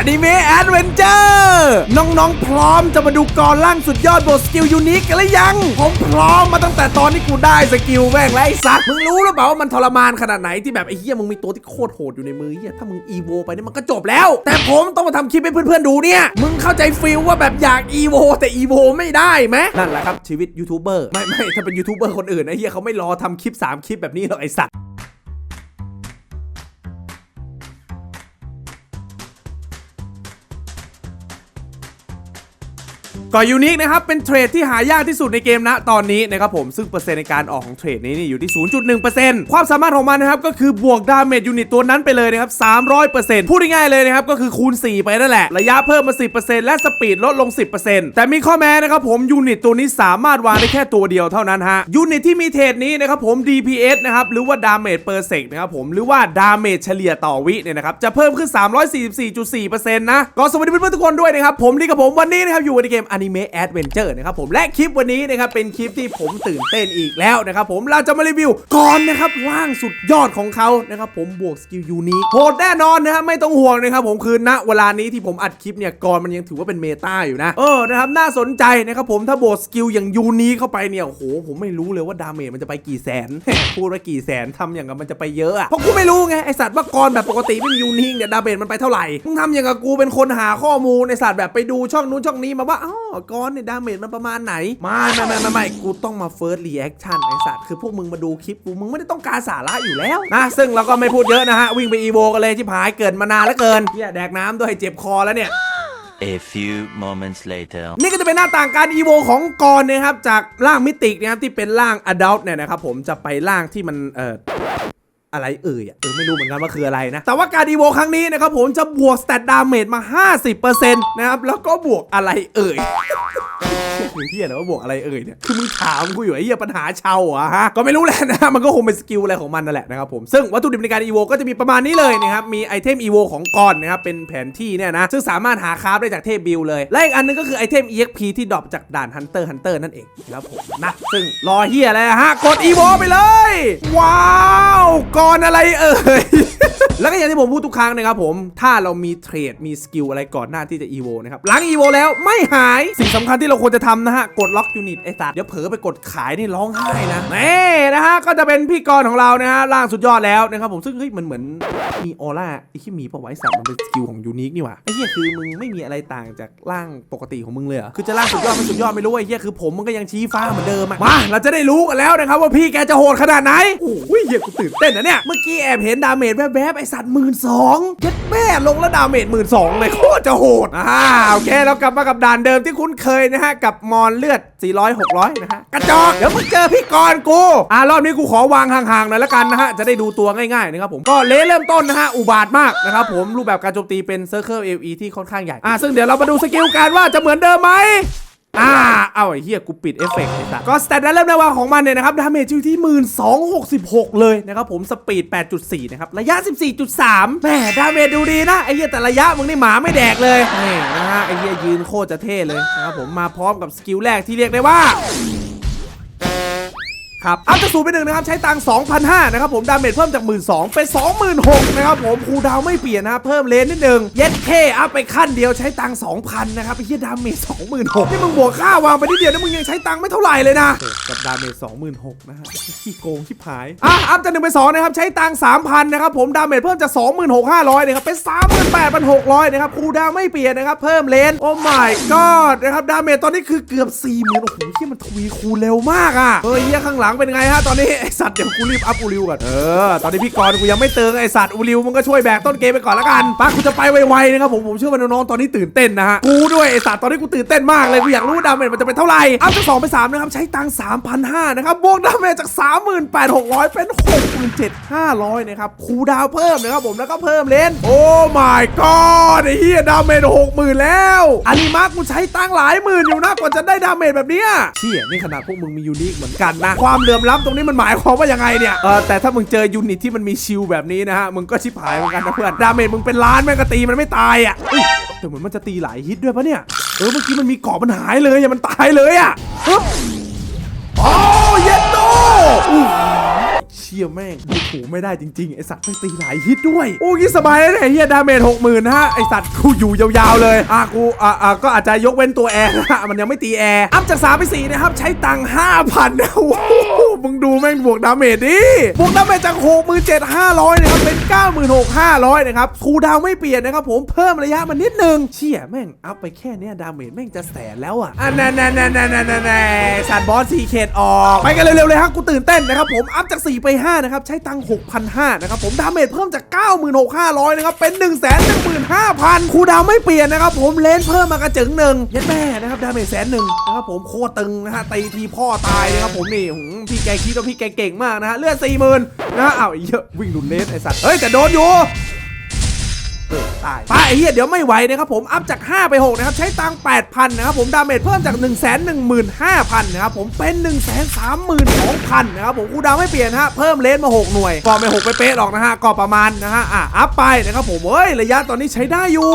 อนิเมะแอดเวนเจอร์น้องๆ พร้อมจะมาดูกรล่างสุดยอดบทสกิลยูนิคกันหรือยัง ผมพร้อมมาตั้งแต่ตอนที่กูได้สกิลแม่งและไอ้สัตว์มึงรู้หรือเปล่าว่ามันทรมานขนาดไหนที่แบบไอ้เหี้ยมึงมีตัวที่โคตรโหดอยู่ในมือเหี้ยถ้ามึงอีโวไปเนี่ยมันก็จบแล้ว แต่ผมต้องมาทำคลิปให้เพื่อนๆดูเนี่ย มึงเข้าใจฟีลว่าแบบอยากอีโวแต่อีโวไม่ได้ไหมนั่นแหละครับชีวิตยูทูบเบอร์ไม่ไม่ถ้าเป็นยูทูบเบอร์คนอื่นนะเหี้ยเขาไม่รอทำคลิปสามคลิปแบบนี้หรอกไอ้สัตว์ ก่อนยูนิคนะครับเป็นเทรดที่หายากที่สุดในเกมนะตอนนี้นะครับผมซึ่งเปอร์เซ็นต์ในการออกของเทรดนี้นี่อยู่ที่ 0.1%ความสามารถของมันนะครับก็คือบวกดาเมจยูนิตตัวนั้นไปเลยนะครับ 300%พูดง่ายๆเลยนะครับก็คือคูณ 4 ไปนั่นแหละ ระยะเพิ่มมา 10%และสปีดลดลง 10%แต่มีข้อแม้นะครับผมยูนิตตัวนี้สามารถวางได้แค่ตัวเดียวเท่านั้นฮะยูนิตที่มีเทรดนี้นะครับผม DPS นะครับหรือว่าดาเมจเปอร์เซกนะครับผมหรือว่าดาเมจเฉลี่ยต่อวิเนี่ยนะครับจะเพิ่มขึ้น 344.4%นะก็สวัสดีเพื่อนๆทุกคนด้วยนะครับผมนี่กับผมวันนี้นะครับอยู่ในเกม Anime Adventure นะครับผมและคลิปวันนี้นะครับเป็นคลิปที่ผมตื่นเต้นอีกแล้วนะครับผมเราจะมารีวิวก่อนนะครับร่างสุดยอดของเขานะครับผมบวกสกิลยูนิโหดแน่นอนนะครับไม่ต้องห่วงนะครับผมคือณเวลานี้ที่ผมอัดคลิปเนี่ยก่อนมันยังถือว่าเป็นเมตาอยู่นะเออนะครับน่าสนใจนะครับผมถ้าบวกสกิลอย่างยูนิเข้าไปเนี่ยโอ้โหผมไม่รู้เลยว่าดาเมจมันจะไปกี่แสนพูดว่ากี่แสนทำอย่างกับมันจะไปเยอะอะเพราะกูไม่รู้ไงไอสัตว์ว่ากรแบบปกติไม่มียูนิเนี่ยดาเมจมันไปเท่าไหร่มึงทำอย่างกับกูเป็นคนหาข้อมูลในสัตว์แบบไปดูช่องนู้นช่องนี้มาว่าอ๋อกรเนี่ยดาเมจมันประมาณไหน ไม่ไม่ไม่ไม่ไม่กูต้องมาเฟิร์สรีแอคชั่นไอสัตว์คือพวกมึงมาดูคลิปกูมึงไม่ได้ต้องการสาระอยู่แล้วนะซึ่งเราก็ไม่พูดเยอะนะฮะวิ่งไปอีโวกันเลยที่ผายเกิดมานานแล้วเกินเฮียแดกน้ำด้วยเจ็บคอแล้วเนี่ย A few moments later. นี่ก็จะเป็นหน้าต่างการอีโวของกรนะครับ จากร่างมิติกนะครับที่เป็นร่างอดัลต์เนี่ยนะครับผมจะไปร่างที่มันเอ่อ อะไรเอ่ยอะเออไม่รู้เหมือนกันว่าคืออะไรนะ แต่ว่าการดีโวครั้งนี้นะครับผมจะบวกสเตตดาเมจมา 50%นะครับ แล้วก็บวกอะไรเอ่ย เฮียนะว่าบวกอะไรเอ่ยเนี่ย คือมึงถามกูอยู่ไอ้เฮียปัญหาชาวอะฮะ ก็ไม่รู้แหละนะ มันก็คงเป็นสกิลอะไรของมันนั่นแหละนะครับผม ซึ่งวัตถุดิบในการอีโวก็จะมีประมาณนี้เลยนะครับ มีไอเทมอีโวของกอนนะครับ เป็นแผนที่เนี่ยนะ ซึ่งสามารถหาคราฟได้จากเทพบิลเลย และอีกอันนึงก็คือไอเทม EXP ที่ดรอปจากด่านฮันเตอร์ฮันเตอร์นั่นเองครับผมนะ ซึ่งรอเฮียอะไรฮะ กดอีโวไปเลย ว้าวกอนอะไรเอ่ย อย่างที่ผมพูดทุกครั้งนะครับผม ถ้าเรามีเทรด มีสกิลอะไรก่อนหน้าที่จะอีโวนะครับ หลังอีโวแล้วไม่หาย สิ่งสำคัญที่เราควรจะทำนะฮะ กดล็อกยูนิตไอ้สัตว์เดี๋ยวเผลอไปกดขายนี่ร้องไห้นะนี่นะฮะ ก็จะเป็นพี่กรของเรานะฮะล่างสุดยอดแล้วนะครับผมซึ่งเฮ้ยมันเหมือนมีออร่าไอ้ที่มีปะไว้สัตว์มันเป็นสกิลของยูนิคนี่หว่าไอ้เหี้ยคือมึงไม่มีอะไรต่างจากร่างปกติของมึงเลยคือจะร่างสุดยอดไม่สุดยอดไม่รู้ไอ้เหี้ยคือผมมันก็ยังชี้ฟ้าเหมือนเดิมอะมาเราจะได้รู้กันแล้วนะครับว่าพี่แกจะโหดขนาดไหนโอ้ยเหี้ยกูตื่นเต้นนะเนี่ยเมื่อกี้แอบเห็นดาเมจแวบๆไอ้สัตว์มื่นสองเย็ดแม่ลงแล้วดาเมจหมื่นสองเลยโคตรจะโหดอ่าโอเคเรากลับมากับด่านเดิมที่คุ้นเคยนะฮะ กับมอนเลือด 400 600 นะฮะ กระจอกเดี๋ยวมึงเจอพี่กรณ์กู อ่ารอบนี้กูขอวางห่างๆหน่อยละกันนะฮะ จะได้ดูตัวง่ายๆนะครับผมก็เลเริ่มต้นนะฮะ อุบาทมากนะครับผมรูปแบบการโจมตีเป็นเซอร์เคิลเอลีที่ค่อนข้างใหญ่อ่าซึ่งเดี๋ยวเรามาดูสกิลการว่าจะเหมือนเดิมไหม อ่า เอาไอ้เหี้ยกูปิดเอฟเฟกต์ไอ้สัสก็สแตทเริ่มในวางของมันเนี่ยนะครับ ดาเมจอยู่ที่ 1266 เลยนะครับผม สปีด 8.4 นะครับ ระยะ 14.3แหมดาเมจดูดีนะ ไอ้เหี้ยแต่ระยะมึงนี่หมาไม่แดกเลยนี่นะฮะ ไอ้เหี้ยยืนโคตรจะเท่เลยนะครับผม มาพร้อมกับสกิลแรกที่เรียกได้ว่า ครับอัพจะสูงไปหนึ่งนะครับ ใช้ตังค์2,500นะครับผมดาเมจเพิ่มจาก1 2 0 0เป็น26,000นะครับผมคูลดาวน์ไม่เปลี่ยนนะครับเพิ่มเลนนิดนึงเย็ดเคอัพไปขั้นเดียวใช้ตังค์2,000นะครับไอ้เหี้ยดาเมจ26,000นี่มึงบวกค่าวางไปนิดเดียวนะมึงยังใช้ตังค์ไม่เท่าไหร่เลยนะกับดาเมจ26,000นะฮะขี้โกงชิบหายอะอัพจาก1ไป2นะครับใช้ตังค์3,000นะครับผมดาเมจเพิ่มจาก26,500นะครับเป็น38,600นะครับคูลดาวน์ไม่เปลี่ยนนะครับเพิ่มเลนโอ้ my god นะครับดาเมจตอนนี้คือเกือบ40,000โอ้โหเหี้ยมันทวีคูณเร็วมากอะเฮ้ยเหี้ยข้างหลังเป็นไงฮะตอนนี้ไอสัตว์เดี๋ยวกูรีบอัพอูริวก่อนเออตอนนี้พี่กรณ์กูยังไม่เติงไอสัตว์อูริวมึงก็ช่วยแบกต้นเกมไปก่อนละกันปักกูจะไปไวๆนะครับผมผมเชื่อว่าน้องๆตอนนี้ตื่นเต้นนะฮะกูด้วยไอสัตว์ตอนนี้กูตื่นเต้นมากเลยกูอยากรู้ดาเมจมันจะเป็นเท่าไหร่อัพจากสองไปสามนะครับใช้ตังค์3,500นะครับบวกดาเมจจาก38,600เป็น67,500นเจ็ดห้าร้อยนะครับคูดาวเพิ่มนะครับผมแล้วก็เพิ่มเลนโอ้ my god ไอ้เหี้ยดาเมจ60,000แล้วอาริมากูใช้ตังหลายหมื่นอยู่นะกว่าจะได้ดาเมจแบบเนี้ยเชี่ยนี่ขนาดพวกมึงมียูนิคเหมือนกันนะความเหลื่อมล้ำตรงนี้มันหมายความว่ายังไงเนี่ยเออแต่ถ้ามึงเจอยูนิตที่มันมีชิลแบบนี้นะฮะมึงก็ชิบหายเหมือนกันนะเพื่อนดาเมจมึงเป็นล้านแม่งก็ตีมันไม่ตายอะแต่เหมือนมันจะตีหลายฮิตด้วยปะเนี่ยเออเมื่อกี้มันมีเกาะมันหายเลยอย่ามันตายเลยอะโอ้เย็นโต ชชี่ยแม่งดูถูไม่ได้จริงๆ ไอสัตว์ไม่ตีหลายฮิตด้วย โอ้ยสบายเลยเฮียดาเมจหกหมื่นฮะไอสัตว์กูอยู่ยาวๆเลยอะกูอะอะก็อาจจะยกเว้นตัวแอร์นะฮะมันยังไม่ตีแอร์อัพจากสามไปสี่นะครับ ใช้ตังห้าพันนะโอ้โหมึงดูแม่งบวกดาเมจดิบวกดาเมจจากหกหมื่นเจ็ดห้าร้อยนะครับเป็นเก้าหมื่นหกห้าร้อยนะครับคูดาวไม่เปลี่ยนนะครับผมเพิ่มระยะมันนิดนึงเชี่ยแม่งอัพไปแค่เนี้ยดาเมจแม่งจะแสนแล้วอะอะแน่แน่แน่แน่แน่แน่แน่สัตว์บอสสี่เขตออกไปกันเร็วๆเลยฮะกูตื่นเต้นนะครับผมอัพจาก4ไป5นะครับ ใช้ตังค์6,500นะครับ ผมดาเมจเพิ่มจาก 96,500 นะครับ เป็น 1 1 5 0 0 0 คูดาวน์ไม่เปลี่ยนนะครับ ผมเลนเพิ่มมากระจึงหนึ่งยัดแม่นะครับดาเมจแสนหนึ่งนะครับผมโคตรตึงนะฮะตีทีพ่อตายนะครับผมนี่พี่แกคิดว่าพี่แกเก่งมากนะฮะเลือด40,000นะฮะอ้าวไอ้เหี้ยวิ่งดุนเลนไอสัตว์เฮ้ยแต่โดนอยู่ ตายไปเหี้ยเดี๋ยวไม่ไหวนะครับผมอัพจาก 5 ไป 6 นะครับ ใช้ตังค์8,000 นะครับผม ดาเมจเพิ่มจาก 1 1 5 0 0 0 นะครับผมเป็น 1 3 2 0 0 0 นะครับผมคูดาวไม่เปลี่ยนฮะ เพิ่มเลนมา 6 หน่วย ก็ไม่ 6 ไปเป๊ะหรอกนะฮะ ก็ประมาณนะฮะ อะ อัพไปนะครับผมเอ้ย ระยะตอนนี้ใช้ได้อยู่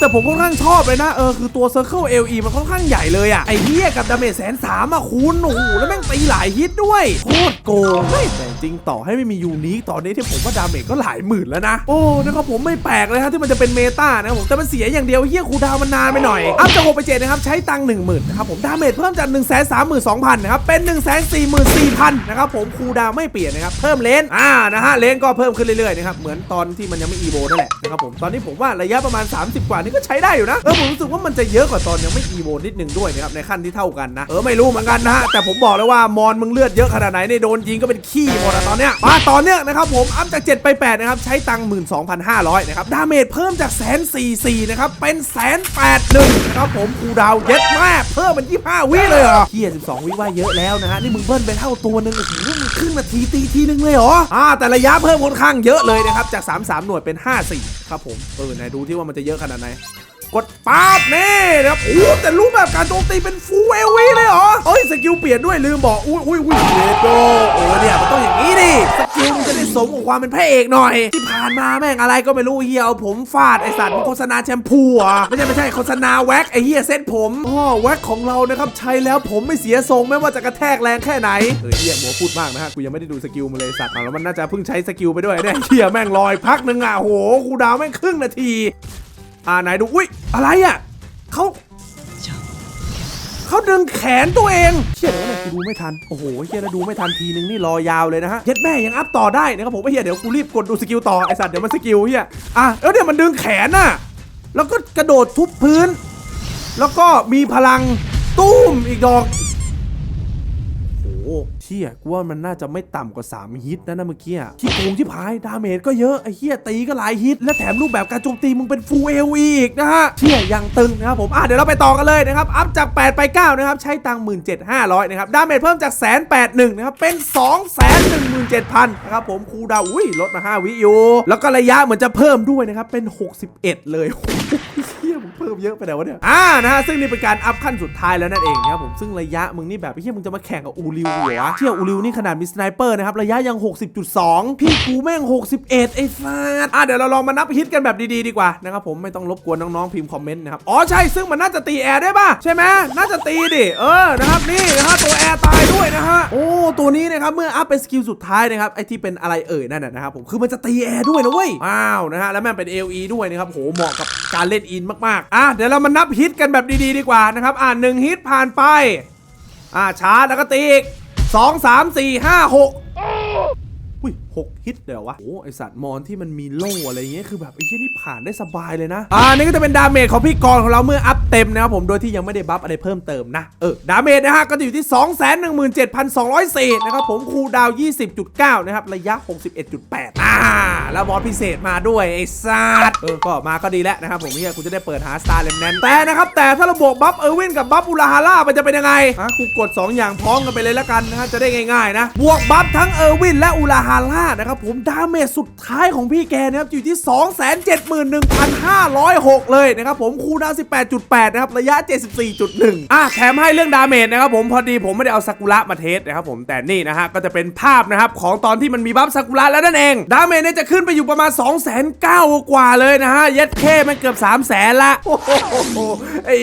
แต่ผมค่อนข้างชอบเลยนะ เออ คือตัว Circle LE มันค่อนข้างใหญ่เลยอะไอเหี้ยกับดาเมจแสนสามอะคุณโอ้โหแล้วแม่งตีหลายฮิตด้วยโคตรโกงแต่จริงต่อให้ไม่มียูนิคตอนนี้ที่ผมว่าดาเมจก็หลายหมื่นแล้วนะโอ้นะครับผมไม่แปลกเลยฮะที่มันจะเป็นเมตานะครับผมแต่มันเสียอย่างเดียวเฮียคูดาวมันนานไปหน่อยอัพจากหกไปเจ็ดนะครับใช้ตังค์หนึ่งหมื่นนะครับผมดาเมจเพิ่มจาก1นึ่งแสนสามหมื่นสองพันนะครับเป็น1นึ่งแสนสี่หมื่นสี่พันนะครับผมคูดาวไม่เปลี่ยนนะครับเพิ่มเลนอ่านะฮะเลนก็เพิ่มขึ้นเรื่อยๆนะครับเหมือนตอนที่มันยังไม่อีโวนั่นแหละนะครับผมตอนนี้ผมว่าระยะประมาณ 30 กว่านี่ก็ใช้ได้อยู่นะเออผมรู้สึกว่ามันจะเยอะกว่าตอนยังไม่อีโวนิดนึงด้วยนะครับในขั้นที่เท่ากันนะเออไม่รู้เหมือนกันนะฮะแต่ผมบอกเลยว่ามอนมึงเลือดเยอะขนาดไหนในยโดนยิงก็เป็นขี้หมดอะตอนเนี้ยมาตอนเนี้ยนะครับผมอัพจาก7ไป8นะครับใช้ตังค์12,500นะครับดาเมจเพิ่มจากแสนสี่สี่นะครับ เป็นแสนแปดหนึ่งนะครับผมคูดาวเย็ดมาก เพิ่มเป็น25วิเลยเหรอเฮีย12วิว่าเยอะแล้วนะฮะ นี่มึงเบิ้ลไปเท่าตัวหนึ่งโอ้โหมึงครึ่งนาทีตีทีหนึ่งเลยเหรออ่าแต่ระยะเพิ่มค่อนข้างเยอะเลยนะครับ จาก33หน่วยเป็น54ครับผมเออไหนดูที่ว่ามันจะเยอะขนาดไหนกดป๊าบนี่นะครับโอ้แต่รูปแบบการโจมตีเป็นฟูเอวีเลยเหรอเอ้ยสกิลเปลี่ยนด้วยลืมบอก อุ้ยอุ้ยอุ้ยเดโดเออเนี่ยมันต้องอย่างนี้ดิสกิลมันจะได้สมกับความเป็นพระเอกหน่อย ที่ผ่านมาแม่งอะไรก็ไม่รู้เฮียเอาผมฟาดไอสัตว์มันโฆษณาแชมพูอะไม่ใช่ไม่ใช่โฆษณาแว็กไอเฮียเส้นผมอ๋อแว็กของเรานะครับใช้แล้วผมไม่เสียทรงไม่ว่าจะกระแทกแรงแค่ไหนเออเฮียหมอพูดมากนะฮะกูยังไม่ได้ดูสกิลมาเลยสัตว์อะแล้วมันน่าจะเพิ่งใช้สกิลไปด้วยเนี่ยเฮียแม่งลอยพักหนึ่งอะโหกูดาวแม่งครึ่งนาที อ่าไหนดูอุ้ยอะไรอะเขา เขาดึงแขนตัวเองเชี่ยเดี๋ยวเนี่ยกูดูไม่ทัน โอ้โหเฮียแล้วดูไม่ทันทีนึงนี่รอยาวเลยนะฮะเย็ดแม่ยังอัพต่อได้นะครับผมไอ้เหี้ยเดี๋ยวกูรีบกดดูสกิลต่อไอสัตว์เดี๋ยวมันสกิลเฮี้ยอะแล้วเดี๋ยวมันดึงแขนน่ะแล้วก็กระโดดทุบพื้น แล้วก็มีพลังตุ้มอีกดอกโอ้ ชี่ยกูว่ามันน่าจะไม่ต่ำกว่า 3 ฮิตนะนะเมื่อกี้ที่โกงที่พายดาเมจก็เยอะไอ้เฮียตีก็หลายฮิต และแถมรูปแบบการโจมตีมึงเป็นฟูลเอลอีกนะฮะเชี่ยยังตึงนะครับผมอะเดี๋ยวเราไปต่อกันเลยนะครับอัพจาก 8 ไป9นะครับใช้ตังค์17,500นะครับดาเมจเพิ่มจากแสนแปดหนึ่งนะครับเป็น2 1 1 7 0 0 0นะครับผมคูดาวอุ้ยลดมา5วิอยู่แล้วก็ระยะเหมือนจะเพิ่มด้วยนะครับเป็น 61 เลย เยอะไปไหนวะเนี่ย อ่านะฮะซึ่งนี่เป็นการอัพขั้นสุดท้ายแล้วนั่นเองนะครับผมซึ่งระยะมึงนี่แบบไอ้เฮียมึงจะมาแข่งกับอูริวเหรอวะเชี่ยอูริวนี่ขนาดมีสไนเปอร์นะครับระยะยัง 60.2 พี่กูแม่ง 61 ไอ้ฟาดอะเดี๋ยวเราลองมานับฮิตกันแบบดีๆดีกว่านะครับผมไม่ต้องรบกวนน้องๆพิมพ์คอมเมนต์นะครับอ๋อใช่ซึ่งมันน่าจะตีแอร์ได้ป่ะใช่ไหมน่าจะตีดิเออนะครับนี่ ตัวนี้นะครับเมื่ออัพเป็นสกิลสุดท้ายนะครับไอที่เป็นอะไรเอ่ยนั่นนะนะครับผมคือมันจะตีแอร์ด้วยนะเว้ยว้าวนะฮะแล้วแม่งเป็น LE ด้วยนะครับโหเหมาะกับการเล่นอินมากๆอะเดี๋ยวเรามานับฮิตกันแบบดีๆดีกว่านะครับอ่าหนึ่งฮิตผ่านไปอ่าชาร์จแล้วก็ตีอีกสองสามสี่ห้าหก อุ้ยหกฮิตเดี๋ยววะโอ้ไอสัตว์มอนที่มันมีโล่อะไรเงี้ยคือแบบไอ้เหี้ยนี่ผ่านได้สบายเลยนะอ่านี่ก็จะเป็นดาเมจของพี่กรณ์ของเราเมื่ออัพเต็มนะครับผมโดยที่ยังไม่ได้บัฟอะไรเพิ่มเติมนะเออดาเมจนะฮะก็จะอยู่ที่ 2 1 7 2 0 4นะครับผมคูดาว 20.9 นะครับระยะ 61.8อ่า แล้วบอสพิเศษมาด้วยไอ้สัตว์เออก็มาก็ดีแล้วนะครับผมเนี่ยกูจะได้เปิดหาสตาร์เลมแนนแต่นะครับแต่ถ้าเราบวกบัฟเออร์วินกับบัฟอุลาฮาร่ามันจะเป็นยังไงฮะกูกด 2 อย่างพร้อมกันไปเลยแล้วกันนะฮะจะได้ง่ายๆนะบวกบัฟทั้งเออร์วินและอุลาฮาร่านะครับผมดาเมจสุดท้ายของพี่แกนะครับอยู่ที่ 271,506 เลยนะครับผมคูลดาวน์18.8 นะครับระยะ 74.1 อะแถมให้เรื่องดาเมจนะครับผมพอดีผมไม่ได้เอาซากุระมาเทสนะครับผมแต่นี่นะฮะก็จะเป็นภาพนะครับของตอนที่มันมีบัฟซากุระแล้วนั่นเองดาเมเนี่ยจะขึ้นไปอยู่ประมาณ2 0 0 0 0กว่าเลยนะฮะ เย็ดแค่มันเกือบ 3 0 0แสนละ โอ้โหไอ้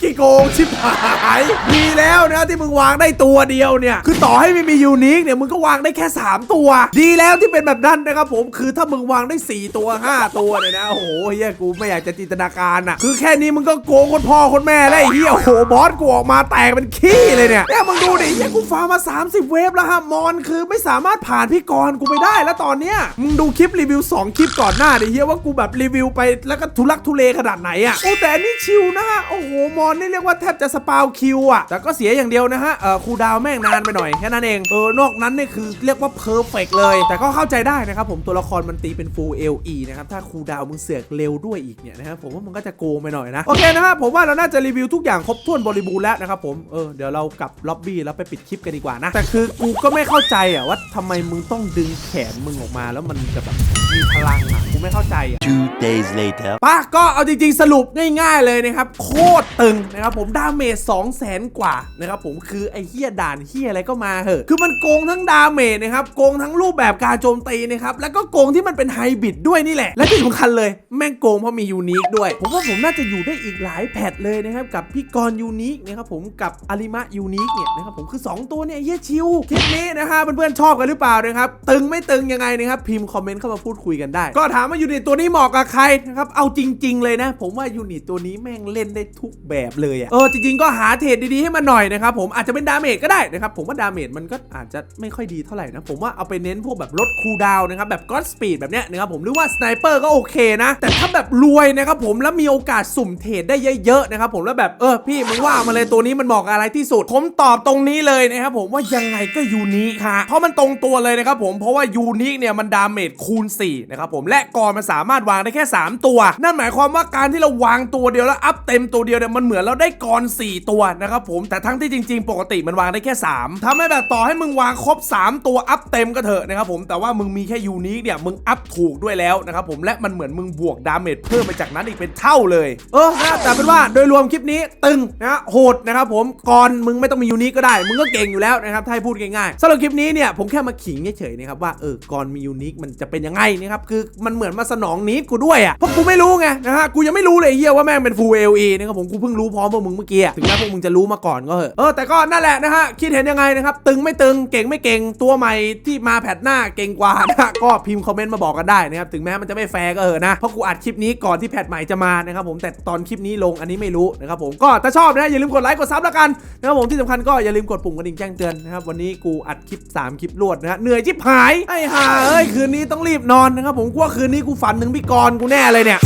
ขี้โกงชิบหายมีแล้วนะที่มึงวางได้ตัวเดียวเนี่ย คือต่อให้ไม่มียูนิคเนี่ยมึงก็วางได้แค่ 3 ตัว ดีแล้วที่เป็นแบบนั้นนะครับผมคือถ้ามึงวางได้ 4 ตัว 5 ตัวเนี่ยนะโอ้โหเฮียกูไม่อยากจะจินตนาการอะคือแค่นี้มึงก็โกงคนพ่อคนแม่แล้วไอ้เฮียโอ้โหบอสกูออกมาแตกเป็นขี้เลยเนี่ยเนี่ยมึงดูดิเฮียกูฟาร์มมา30 เวฟแล้วฮะมอนคือไม่สามารถผ่านพี่กรณ์กูไปได้แล้วตอนนี้เนี้ยมึงดูคลิปรีวิว 2 คลิปก่อนหน้าดิเฮียว่ากูแบบรีวิวไปแล้วก็ทุลักทุเลขนาดไหนอะโอ้แต่นี่ชิลนะฮะโอ้โหมอนนี่เรียกว่าแทบจะสปาวคิวอะแต่ก็เสียอย่างเดียวนะฮะเออคูดาวแม่งนานไปหน่อยแค่นั้นเองเออนอกนั้นเนี่ยคือเรียกว่าเพอร์เฟกเลย แต่ก็เข้าใจได้นะครับผมตัวละครมันตีเป็น full LE นะครับถ้าคูดาวมึงเสือกเร็วด้วยอีกเนี่ยนะครับผมว่ามันก็จะโกงไปหน่อยนะโอเคนะฮะผมว่าเราน่าจะรีวิวทุกอย่างครบถ้วนบริบูรณ์แล้วนะครับผมเออเดี๋ยวเรากลับล็อบบี้แล้วไปปิดคลิปกันดีกว่านะแต่คือกูก็ไม่เข้าใจอะว่าทำไมมึงต้องดึงแขนมึงออกมาแล้วมันจะแบบ มีพลังอะกูไม่เข้าใจอะ Two days later. ป้าก็เอาจริงๆสรุปง่ายๆเลยนะครับ โคตรตึงนะครับผมดาเมจ2 0 0แสนกว่านะครับผมคือไอ้เฮียด่านเฮียอะไรก็มาเหอะ คือมันโกงทั้งดาเมจนะครับ โกงทั้งรูปแบบการโจมตีนะครับ แล้วก็โกงที่มันเป็นไฮบริดด้วยนี่แหละ และที่สำคัญเลย แม่งโกงเพราะมียูนิคด้วย ผมว่าผมน่าจะอยู่ได้อีกหลายแพทเลยนะครับกับพี่กรณ์ยูนิคนะครับผมกับอาริมะยูนิคเนี่ยนะครับผมคือ 2 ตัวเนี่ยเฮียชิวคลิปนี้นะฮะเพื่อนๆชอบกันหรือเปล่านะครับตึงไม่ตึงยังไงนะครับพิมพ์คอมเมนต์เข้ามาพูดคุยกันได้ ก็ถามว่ายูนิตตัวนี้เหมาะกับใครนะครับเอาจริง ๆ เลยนะ ผมว่ายูนิตตัวนี้แม่งเล่นได้ทุกแบบเลยอะเออจริงๆก็หาเทรดดีๆให้มันหน่อยนะครับผมอาจจะเป็นดาเมจก็ได้นะครับผมว่าดาเมจมันก็อาจจะไม่ค่อยดีเท่าไหร่นะผมว่าเอาไปเน้นพวกแบบลดคูลดาวน์นะครับแบบก็อดสปีดแบบเนี้ยนะครับผมหรือว่าสไนเปอร์ก็โอเคนะ แต่ถ้าแบบรวยนะครับผมแล้วมีโอกาสสุ่มเทรดได้เยอะๆนะครับผมแล้วแบบเออพี่มึงว่ามาเลยตัวนี้มันเหมาะอะไรที่สุด ผมตอบตรงนี้เลยนะครับผมว่ายังไงก็ยูนิค่ะเพราะมันตรงตัวเลยนะครับผมเพราะว่ายูนิคเนี่ยมันดาเมจคูณ 4นะครับผมและกรมันสามารถวางได้แค่ 3 ตัว นั่นหมายความว่าการที่เราวางตัวเดียวแล้วอัพเต็มตัวเดียวเนี่ยมันเหมือนเราได้กร4ตัวนะครับผมแต่ทั้งที่จริง ๆ ปกติมันวางได้แค่ 3ทำให้แบบต่อให้มึงวางครบ 3 ตัวอัพเต็มก็เถอะนะครับผมแต่ว่ามึงมีแค่ยูนิคเนี่ยมึงอัพถูกด้วยแล้วนะครับผมและมันเหมือนมึงบวกดาเมจเพิ่มไปจากนั้นอีกเป็นเท่าเลย เออนะแต่เป็นว่าโดยรวมคลิปนี้ตึงนะโหดนะครับผมก่อนมึงไม่ต้องมียูนิคก็ได้ มึงก็เก่งอยู่แล้วนะครับถ้าให้พูดง่ายๆสำหรับคลิปนี้เนี่ยผมแค่มาขิงเฉยๆนะครับว่าเออก่อนมียูนิคมันจะเป็นยังไงนะครับคือมันเหมือนมาสนองนิดกูด้วยอะเพราะกูไม่รู้ไงนะฮะกูยังไม่รู้เลยเฮียว่าแม่งเป็น full LE นะครับผมกูเพิ่งรู้พร้อมพวกมึงเมื่อกี้ถึงแม้พวกมึงจะรู้มาก่อนก็เหอะเออแต่ก็นั่นแหละนะฮะคิดเห็นยังไงนะครับตึงไม่ตึงเก่งไม่เก่งตัวใหม่ที่มาแพทหน้าเก่งกว่านะฮะก็พิมพ์คอมเมนต์มาบอกกันได้นะครับถึงแม้มันจะไม่แฟร์ก็เหอะนะเพราะกูอัดคลิปนี้ก่อนที่แพทใหม่จะมานะครับผมแต่ตอนคลิปนี้ลงอันนี้ไม่รู้นะครับผมก็ถ้าชอบนะอย่าลืมกดไลค์กดซับแล้วกันนะครับผมที่สำคัญก็อย่าลืมกดปุ่มกระดิ่งแจ้งเตือนนะครับวันนี้กูอัดคลิป 3 คลิปรวดนะฮะเหนื่อยชิบหายไอ้ห่าเอ้ยคืนนี้ต้องรีบนอนนะครับผมว่าคืนนี้กูฝันถึงพี่กรณ์กูแน่เลยเนี่ย